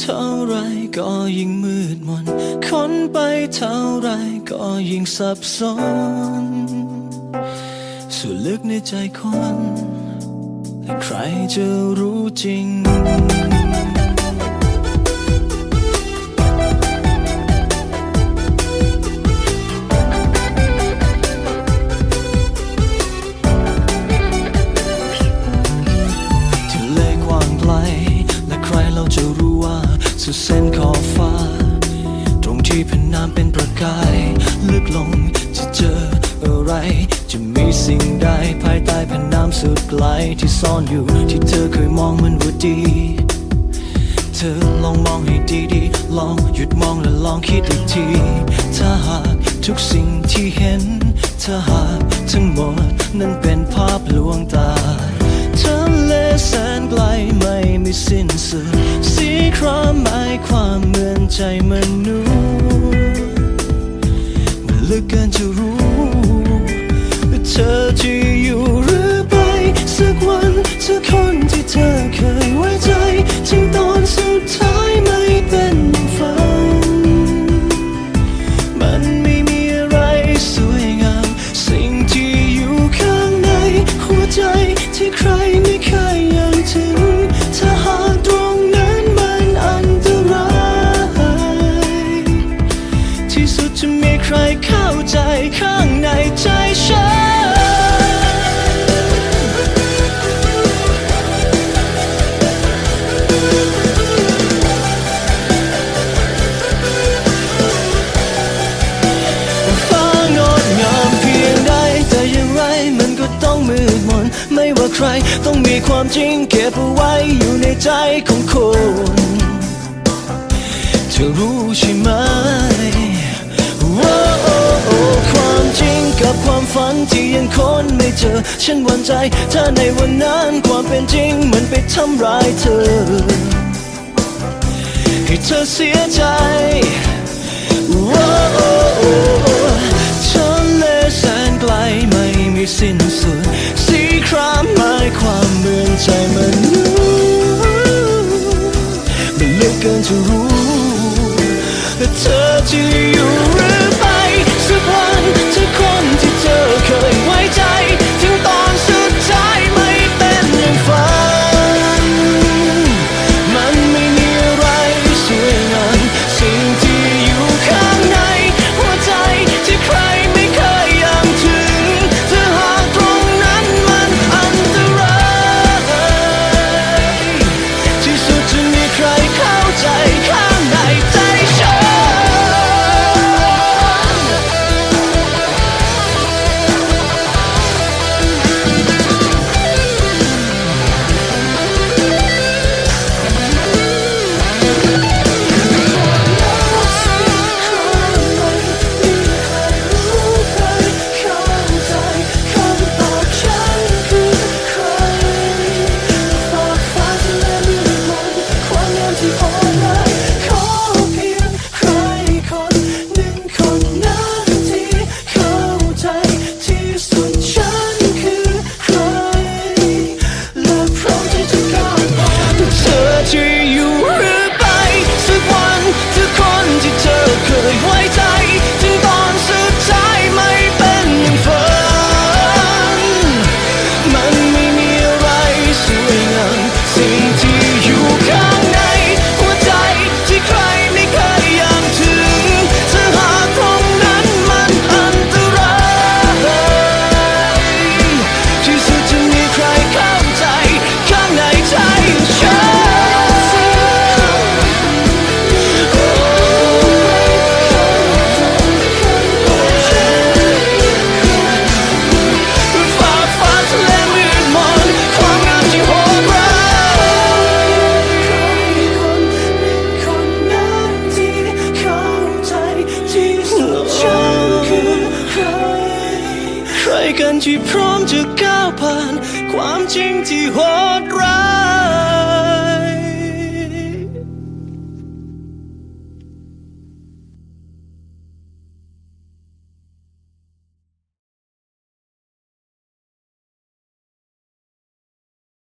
เท่าไรก็ยิ่งมืดมนค้นไปเท่าไรก็ยิ่งสับสนส่วนลึกในใจคน ใครจะรู้จริง สุดเส้นขอบฟ้า ตรงที่แผ่นน้ำเป็นประกาย ลึกลงจะเจออะไร จะมีสิ่งใดภายใต้แผ่นน้ำสุดไกลที่ซ่อนอยู่ที่เธอเคยมองมันว่าดี เธอลองมองให้ดีๆ ลองหยุดมองและลองคิดอีกที ถ้าหากทุกสิ่งที่เห็น ถ้าหากทั้งหมดนั้นเป็นภาพลวงตา ทะเลแสนไกลไม่มีสิ้นสุดสีครามหมายความเหมือนใจมนุษย์ เข้าใจข้างในใจฉันฟ้างดงามเพียงใดแต่อย่างไรมันก็ต้องมืดมนไม่ว่าใครต้องมีความจริงเก็บเอาไว้อยู่ในใจของคนเธอรู้ใช่ไหมันที่ยังค้นไม่เจอ ฉันหวั่นใจถ้าในวันนั้นความเป็นจริงมันไปทำร้ายเธอ ให้เธอเสียใจโอ้โอ้โอ้โอ้ทะเลแสนไกลไม่มีสิ้นสุดสีครามหมายความเหมือนใจมันมันลึกเกินจะรู้เธอจะอยู่หรือไปสักวันเธอคน กันที่พร้อมจะก้าวผ่าน ความจริงที่โหดร้าย